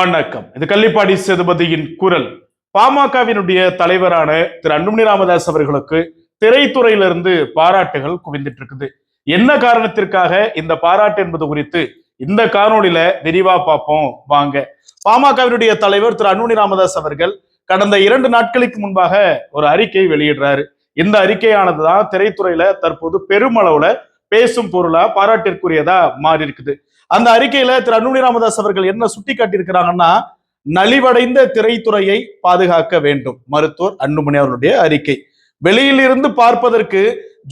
வணக்கம். இது கள்ளிப்பாடி சேதுபதியின் குரல். பாமகவினுடைய தலைவரான திரு அன்புமணி ராமதாஸ் அவர்களுக்கு திரைத்துறையிலிருந்து பாராட்டுகள் குவிந்துட்டு இருக்குது என்ன காரணத்திற்காக இந்த பாராட்டு என்பது குறித்து இந்த காணொளியில விரிவா பார்ப்போம். வாங்க. பாமகவினுடைய தலைவர் திரு அன்புமணி ராமதாஸ் அவர்கள் கடந்த இரண்டு நாட்களுக்கு முன்பாக ஒரு அறிக்கை வெளியிடுறாரு. இந்த அறிக்கையானதுதான் திரைத்துறையில தற்போது பெருமளவுல பேசும் பொருளா பாராட்டிற்குரியதா மாறி இருக்குது அந்த அறிக்கையில திரு அன்புமணி ராமதாஸ் அவர்கள் என்ன சுட்டி காட்டியிருக்கிறாங்கன்னா நலிவடைந்த திரைத்துறையை பாதுகாக்க வேண்டும். மருத்துவர் அன்புமணி அவர்களுடைய அறிக்கை. வெளியிலிருந்து பார்ப்பதற்கு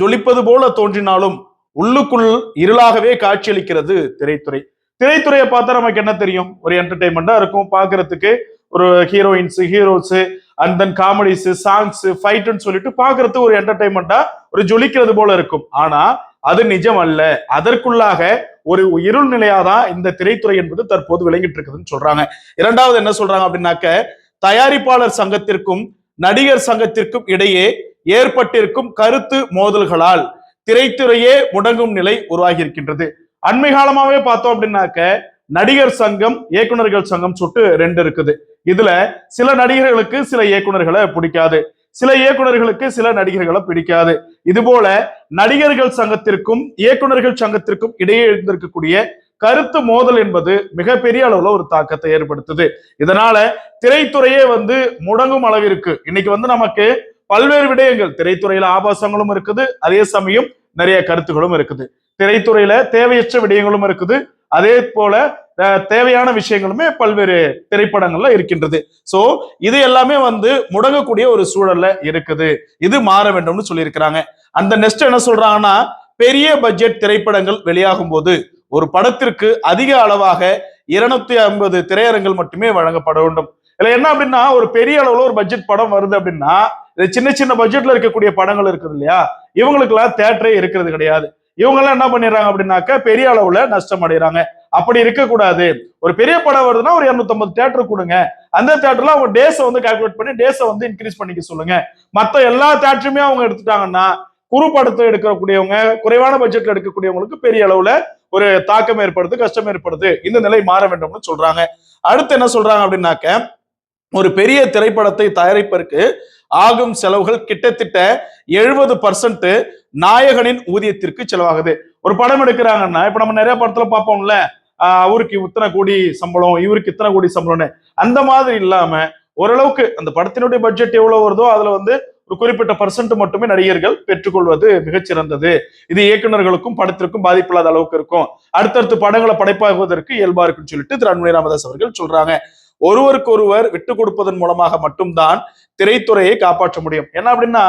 ஜொலிப்பது போல தோன்றினாலும் உள்ளுக்குள் இருளாகவே காட்சியளிக்கிறது திரைத்துறை. திரைத்துறையை பார்த்தா நமக்கு என்ன தெரியும்? ஒரு என்டர்டைன்மெண்டா இருக்கும். பாக்குறதுக்கு ஒரு heroines heroes and then comedies songs ஃபைட்டுன்னு சொல்லிட்டு பாக்குறதுக்கு ஒரு என்டர்டைன்மெண்டா ஒரு ஜொலிக்கிறது போல இருக்கும். ஆனா அது நிஜம் அல்ல அதற்குள்ளாக ஒரு இருள் நிலையாதான் இந்த திரைத்துறை என்பது தற்போது விளங்கிட்டு இருக்குதுன்னு சொல்றாங்க. இரண்டாவது என்ன சொல்றாங்க அப்படின்னாக்க தயாரிப்பாளர் சங்கத்திற்கும் நடிகர் சங்கத்திற்கும் இடையே ஏற்பட்டிருக்கும் கருத்து மோதல்களால் திரைத்துறையே முடங்கும் நிலை உருவாகி இருக்கின்றது அண்மை காலமாவே பார்த்தோம் அப்படின்னாக்க நடிகர் சங்கம் இயக்குனர்கள் சங்கம் சுட்டு ரெண்டு இருக்குது. இதுல சில நடிகர்களுக்கு சில இயக்குனர்களை பிடிக்காது. சில இயக்குனர்களுக்கு சில நடிகர்களை பிடிக்காது. இது போல நடிகர்கள் சங்கத்திற்கும் இயக்குனர்கள் சங்கத்திற்கும் இடையே இருந்திருக்கக்கூடிய கருத்து மோதல் என்பது மிகப்பெரிய அளவுல ஒரு தாக்கத்தை ஏற்படுத்துது. இதனால திரைத்துறையே வந்து முடங்கும் அளவிற்கு இன்னைக்கு வந்து நமக்கு பல்வேறு விடயங்கள் திரைத்துறையில ஆபாசங்களும் இருக்குது அதே சமயம் நிறைய கருத்துகளும் இருக்குது. திரைத்துறையில தேவையற்ற விடயங்களும் இருக்குது. அதே போல தேவையான விஷயங்களுமே பல்வேறு திரைப்படங்கள்ல இருக்கின்றது. சோ இது எல்லாமே வந்து முடங்கக்கூடிய ஒரு சூழல்ல இருக்குது. இது மாற வேண்டும்னு சொல்லியிருக்கிறாங்க. அந்த நெக்ஸ்ட் என்ன சொல்றாங்கன்னா பெரிய பட்ஜெட் திரைப்படங்கள் வெளியாகும் போது ஒரு படத்திற்கு அதிக அளவாக இருநூத்தி ஐம்பது திரையரங்கள் மட்டுமே வழங்கப்பட வேண்டும். இதுல என்ன அப்படின்னா ஒரு பெரிய அளவுல ஒரு பட்ஜெட் படம் வருது அப்படின்னா இது சின்ன சின்ன பட்ஜெட்ல இருக்கக்கூடிய படங்கள் இருக்குது இல்லையா? இவங்களுக்கு எல்லாம் தேட்டரே இருக்கிறது கிடையாது. இவங்க எல்லாம் என்ன பண்ணிடுறாங்க அப்படின்னாக்க பெரிய அளவுல நஷ்டம் அடைகிறாங்க. அப்படி இருக்கக்கூடாது. ஒரு பெரிய படம் வருதுன்னா ஒரு 250 தேட்டர் கொடுங்க. அந்த தேட்டர்ல அவங்க டேஸை வந்து கால்குலேட் பண்ணி டேஸை வந்து இன்க்ரீஸ் பண்ணிக்க சொல்லுங்க. மத்த எல்லா தேட்டருமே அவங்க எடுத்துட்டாங்கன்னா குறு படத்தை எடுக்கக்கூடியவங்க குறைவான பட்ஜெட்ல எடுக்கக்கூடியவங்களுக்கு பெரிய அளவுல ஒரு தாக்கம் ஏற்படுது கஷ்டம் ஏற்படுது. இந்த நிலை மாற வேண்டும்னு சொல்றாங்க. அடுத்து என்ன சொல்றாங்க அப்படின்னாக்க ஒரு பெரிய திரைப்படத்தை தயாரிப்பதற்கு ஆகும் செலவுகள் கிட்டத்தட்ட எழுபது பர்சன்ட் நாயகனின் ஊதியத்திற்கு செலவாகுது. ஒரு படம் எடுக்கிறாங்கன்னா இப்ப நம்ம நிறைய படத்துல பார்ப்போம்ல அவருக்கு இத்தனை கோடி சம்பளம் இவருக்கு இத்தனை கோடி சம்பளம்னு. அந்த மாதிரி இல்லாம ஓரளவுக்கு அந்த படத்தினுடைய பட்ஜெட் எவ்வளவு வருதோ அதுல வந்து ஒரு குறிப்பிட்ட பர்சன்ட் மட்டுமே நடிகர்கள் பெற்றுக்கொள்வது மிகச்சிறந்தது. இது இயக்குநர்களுக்கும் படத்திற்கும் பாதிப்பில்லாத அளவுக்கு இருக்கும். அடுத்தடுத்து படங்களை படைப்பாகுவதற்கு இயல்பா இருக்குன்னு சொல்லிட்டு திரு அன்புமணி ராமதாஸ் அவர்கள் சொல்றாங்க. ஒருவருக்கு ஒருவர் விட்டு கொடுப்பதன் மூலமாக மட்டும்தான் திரைத்துறையை காப்பாற்ற முடியும். என்ன அப்படின்னா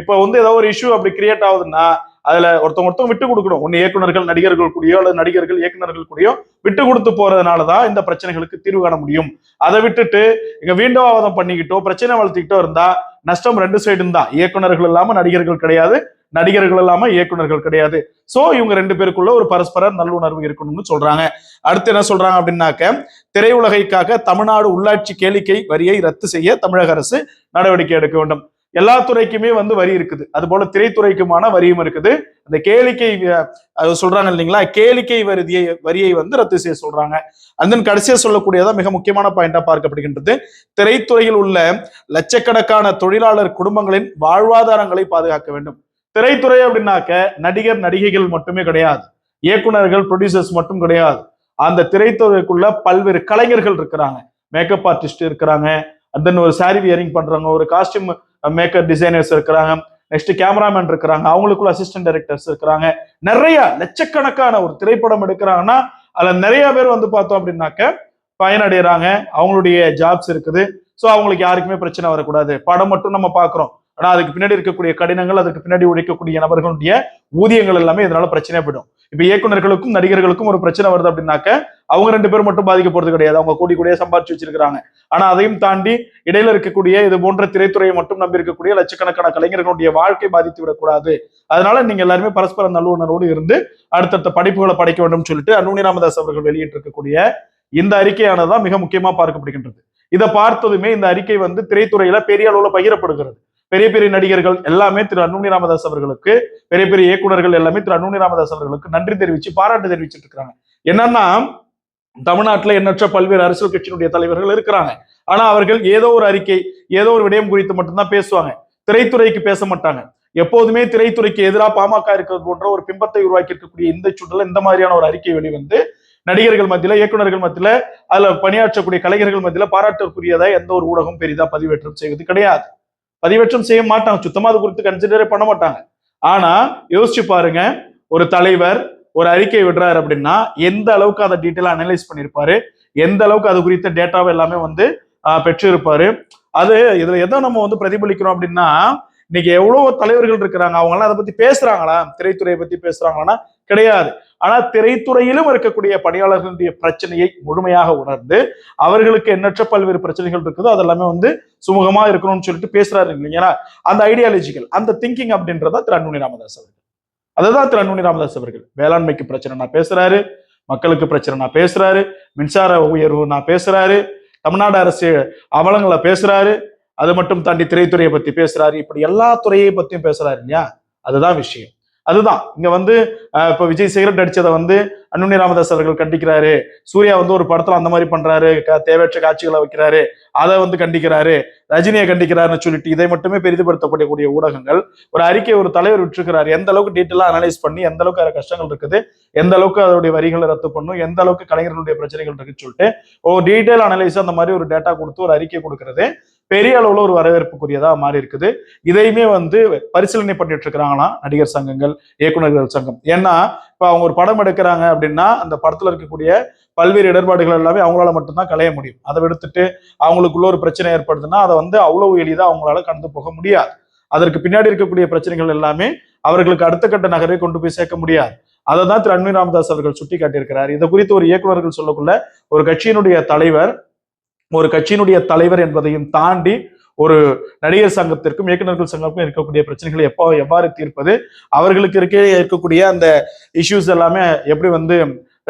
இப்ப வந்து ஏதோ ஒரு இஷ்யூ அப்படி கிரியேட் ஆகுதுன்னா அதுல ஒருத்தவங்க ஒருத்தவங்க விட்டு கொடுக்கணும். ஒன்னு இயக்குனர்கள் நடிகர்கள் கூடயோ அல்லது நடிகர்கள் இயக்குநர்கள் கூடயோ விட்டு கொடுத்து போறதுனாலதான் இந்த பிரச்சனைகளுக்கு தீர்வு காண முடியும். அதை விட்டுட்டு இங்க வீண்டவாதம் பண்ணிக்கிட்டோ பிரச்சனை வளர்த்திக்கிட்டோ இருந்தா நஷ்டம் ரெண்டு சைடும் தான். இயக்குனர்கள் இல்லாம நடிகர்கள் கிடையாது நடிகர்கள் இல்லாம இயக்குனர்கள் கிடையாது. சோ இவங்க ரெண்டு பேருக்குள்ள ஒரு பரஸ்பர நல்லுணர்வு இருக்கணும்னு சொல்றாங்க. அடுத்து என்ன சொல்றாங்க அப்படின்னாக்க திரையுலகைக்காக தமிழ்நாடு உள்ளாட்சி கேளிக்கை வரியை ரத்து செய்ய தமிழக அரசு நடவடிக்கை எடுக்க வேண்டும். எல்லா துறைக்குமே வந்து வரி இருக்குது. அது போல திரைத்துறைக்குமான வரியும் இருக்குது. அந்த கேளிக்கை சொல்றாங்க இல்லைங்களா? கேளிக்கை வரியை வரியை வந்து ரத்து செய்ய சொல்றாங்க. அந்த கடைசியா சொல்லக்கூடியதான் மிக முக்கியமான பாயிண்டா பார்க்கப்படுகின்றது. திரைத்துறையில் உள்ள லட்சக்கணக்கான தொழிலாளர் குடும்பங்களின் வாழ்வாதாரங்களை பாதுகாக்க வேண்டும். திரைத்துறை அப்படின்னாக்க நடிகர் நடிகைகள் மட்டுமே கிடையாது. இயக்குனர்கள் ப்ரொடியூசர்ஸ் மட்டும் கிடையாது. அந்த திரைத்துறைக்குள்ள பல்வேறு கலைஞர்கள் இருக்கிறாங்க. மேக்கப் ஆர்டிஸ்ட் இருக்கிறாங்க. தென் ஒரு சாரி வியரிங் பண்றவங்க ஒரு காஸ்டியூம் மேக்கப் டிசைனர்ஸ் இருக்கிறாங்க. நெக்ஸ்ட் கேமராமேன் இருக்கிறாங்க. அவங்களுக்குள்ள அசிஸ்டன்ட் டைரக்டர்ஸ் இருக்கிறாங்க. நிறைய லட்சக்கணக்கான ஒரு திரைப்படம் எடுக்கிறாங்கன்னா அதுல நிறைய பேர் வந்து பார்த்தோம் அப்படின்னாக்க பயனடைகிறாங்க. அவங்களுடைய ஜாப்ஸ் இருக்குது. ஸோ அவங்களுக்கு யாருக்குமே பிரச்சனை வரக்கூடாது. படம் மட்டும் நம்ம பார்க்குறோம். ஆனா அதுக்கு பின்னாடி இருக்கக்கூடிய கடினங்கள் அதுக்கு பின்னாடி உழைக்கக்கூடிய நபர்களுடைய ஊதியங்கள் எல்லாமே இதனால பிரச்சனை போயிடும். இப்ப இயக்குனர்களுக்கும் நடிகர்களுக்கும் ஒரு பிரச்சனை வருது அப்படின்னாக்க அவங்க ரெண்டு பேரும் மட்டும் பாதிக்க போறது கிடையாது. அவங்க கூடி கூடிய சம்பாதிச்சு வச்சிருக்கிறாங்க. ஆனா அதையும் தாண்டி இடையில இருக்கக்கூடிய இது போன்ற திரைத்துறையை மட்டும் நம்பி இருக்கக்கூடிய லட்சக்கணக்கான கலைஞர்களுடைய வாழ்க்கை பாதித்து விடக்கூடாது. அதனால நீங்க எல்லாருமே பரஸ்பர நல்லுணர்வோடு இருந்து அடுத்தடுத்த படிப்புகளை படைக்க வேண்டும் சொல்லிட்டு அன்புமணி ராமதாஸ் அவர்கள் வெளியிட்டிருக்கக்கூடிய இந்த அறிக்கையானதான் மிக முக்கியமா பார்க்கப்படுகின்றது. இதை பார்த்ததுமே இந்த அறிக்கை வந்து திரைத்துறையில பெரிய அளவுல பகிரப்படுகிறது. பெரிய பெரிய நடிகர்கள் எல்லாமே திரு அன்புமணி ராமதாஸ் அவர்களுக்கு பெரிய பெரிய இயக்குனர்கள் எல்லாமே திரு அன்புமணி ராமதாஸ் அவர்களுக்கு நன்றி தெரிவிச்சு பாராட்டு தெரிவிச்சிட்டு இருக்கிறாங்க என்னன்னா தமிழ்நாட்டில் எண்ணற்ற பல்வேறு அரசியல் கட்சியினுடைய தலைவர்கள் இருக்கிறாங்க. ஆனா அவர்கள் ஏதோ ஒரு அறிக்கை ஏதோ ஒரு விடயம் குறித்து மட்டும்தான் பேசுவாங்க. திரைத்துறைக்கு பேச மாட்டாங்க. எப்போதுமே திரைத்துறைக்கு எதிராக பாமக இருக்கிறது போன்ற ஒரு பிம்பத்தை உருவாக்கி இருக்கக்கூடிய இந்த சுற்றுல இந்த மாதிரியான ஒரு அறிக்கை வெளிவந்து நடிகர்கள் மத்தியில இயக்குனர்கள் மத்தியில அதுல பணியாற்றக்கூடிய கலைஞர்கள் மத்தியில பாராட்டக்கூடியதா எந்த ஒரு ஊடகம் பெரிதா பதிவேற்றம் செய்வது கிடையாது. பதிவேற்றம் செய்ய மாட்டாங்க சுத்தமா அது குறித்து கன்சிடரே பண்ண மாட்டாங்க. ஆனா யோசிச்சு பாருங்க. ஒரு தலைவர் ஒரு அறிக்கை விடுறாரு அப்படின்னா எந்த அளவுக்கு அதை டீட்டெயிலாக அனலைஸ் பண்ணியிருப்பாரு எந்த அளவுக்கு அது குறித்த டேட்டாவை எல்லாமே வந்து பெற்றிருப்பாரு? அது இதுல எதை நம்ம வந்து பிரதிபலிக்கிறோம் அப்படின்னா இன்னைக்கு எவ்வளவு தலைவர்கள் இருக்கிறாங்க. அவங்களாம் அதை பத்தி பேசுறாங்களா? திரைத்துறையை பத்தி பேசுறாங்களான்னா கிடையாது. ஆனா திரைத்துறையிலும் இருக்கக்கூடிய பணியாளர்களுடைய பிரச்சனையை முழுமையாக உணர்ந்து அவர்களுக்கு எண்ணற்ற பல்வேறு பிரச்சனைகள் இருக்குதோ அதெல்லாமே வந்து சுமூகமா இருக்கணும்னு சொல்லிட்டு பேசுறாரு இல்லைங்களா? அந்த ஐடியாலஜிக்கல் அந்த திங்கிங் அப்படின்றதா திரு அன்புமணி ராமதாஸ் அவர்கள். அதுதான் திரு அன்புமணி ராமதாஸ் அவர்கள். வேளாண்மைக்கு பிரச்சனை நான் பேசுறாரு மக்களுக்கு பிரச்சனை நான் பேசுறாரு மின்சார உயர்வு நான் பேசுறாரு தமிழ்நாடு அரசு அவலங்களை பேசுறாரு அது மட்டும் தாண்டி திரைத்துறையை பத்தி பேசுறாரு இப்படி எல்லா துறையை பத்தியும் பேசுறாரு இல்லையா? அதுதான் விஷயம். அதுதான். இங்க வந்து இப்போ இப்ப விஜய் சிகரெட் அடிச்சதை வந்து அன்புமணி ராமதாஸ் அவர்கள் கண்டிக்கிறாரு. சூர்யா வந்து ஒரு படத்துல அந்த மாதிரி பண்றாரு. க- தேவையற்ற காட்சிகளை வைக்கிறாரு. அதை வந்து கண்டிக்கிறாரு. ரஜினியை கண்டிக்கிறாருன்னு சொல்லிட்டு இதை மட்டுமே பெரிதுபடுத்தப்படக்கூடிய ஊடகங்கள். ஒரு அறிக்கை ஒரு தலைவர் விட்டுருக்கிறாரு. எந்த அளவுக்கு டீட்டெயிலாக அனலைஸ் பண்ணி எந்த அளவுக்கு அதில் கஷ்டங்கள் இருக்குது எந்த அளவுக்கு அதோடைய வரிகளை ரத்து பண்ணும் எந்த அளவுக்கு கலைஞர்களுடைய பிரச்சனைகள் இருக்குன்னு சொல்லிட்டு ஒரு டீட்டெயில் அனலைஸ் அந்த மாதிரி ஒரு டேட்டா கொடுத்து ஒரு அறிக்கை கொடுக்கறது. பெரிய அளவுல ஒரு வரவேற்புக்குரியதா மாறி இருக்குது. இதையுமே வந்து பரிசீலனை பண்ணிட்டு இருக்கிறாங்களாம் நடிகர் சங்கங்கள் இயக்குநர்கள் சங்கம். ஏன்னா இப்ப அவங்க ஒரு படம் எடுக்கிறாங்க அப்படின்னா அந்த படத்துல இருக்கக்கூடிய பல்வேறு இடர்பாடுகள் எல்லாமே அவங்களால மட்டும்தான் களைய முடியும். அதை விடுத்துட்டு அவங்களுக்குள்ள ஒரு பிரச்சனை ஏற்படுதுன்னா அதை வந்து அவ்வளவு எளிதாக அவங்களால கடந்து போக முடியாது. அதற்கு பின்னாடி இருக்கக்கூடிய பிரச்சனைகள் எல்லாமே அவர்களுக்கு அடுத்த கட்ட நகரை கொண்டு போய் சேர்க்க முடியாது. அதை தான் திரு. அன்மி ராமதாஸ் அவர்கள் சுட்டி காட்டியிருக்கிறார் இதை குறித்து ஒரு இயக்குநர்கள் சொல்லக்குள்ள ஒரு கட்சியினுடைய தலைவர் ஒரு கட்சியினுடைய தலைவர் என்பதையும் தாண்டி ஒரு நடிகர் சங்கத்திற்கும் இயக்குநர்கள் சங்கத்திற்கும் இருக்கக்கூடிய பிரச்சனைகளை எப்போ எவ்வாறு தீர்ப்பது அவர்களுக்கு இருக்க இருக்கக்கூடிய அந்த இஷ்யூஸ் எல்லாமே எப்படி வந்து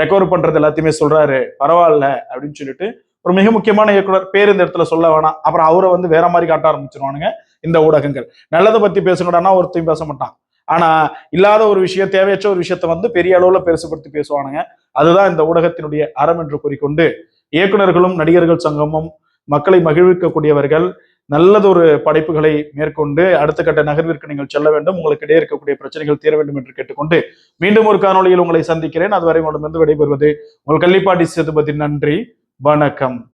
ரெக்கவர் பண்றது எல்லாத்தையுமே சொல்றாரு. பரவாயில்ல அப்படின்னு சொல்லிட்டு ஒரு மிக முக்கியமான இயக்குனர் பேர் இந்த இடத்துல சொல்ல வேணாம். அப்புறம் அவரை வந்து வேற மாதிரி காட்ட ஆரம்பிச்சிருவானுங்க இந்த ஊடகங்கள். நல்லதை பத்தி பேசணும்னா ஒருத்தையும் பேச மாட்டான். ஆனா இல்லாத ஒரு விஷயம் தேவையற்ற ஒரு விஷயத்த வந்து பெரிய அளவுல பெருசுபடுத்தி பேசுவானுங்க. அதுதான் இந்த ஊடகத்தினுடைய அறம் என்று கூறிக்கொண்டு இயக்குனர்களும் நடிகர்கள் சங்கமும் மக்களை மகிழ்விக்கக்கூடியவர்கள் நல்லதொரு படைப்புகளை மேற்கொண்டு அடுத்த கட்ட நகர்விற்கு நீங்கள் செல்ல வேண்டும். உங்களுக்கு இடையே இருக்கக்கூடிய பிரச்சனைகள் தீர வேண்டும் என்று கேட்டுக்கொண்டு மீண்டும் ஒரு காணொளியில் உங்களை சந்திக்கிறேன். அதுவரை உங்களிடமிருந்து விடைபெறுவது உங்கள் கள்ளிப்பாட்டி சேதுபதி. நன்றி. வணக்கம்.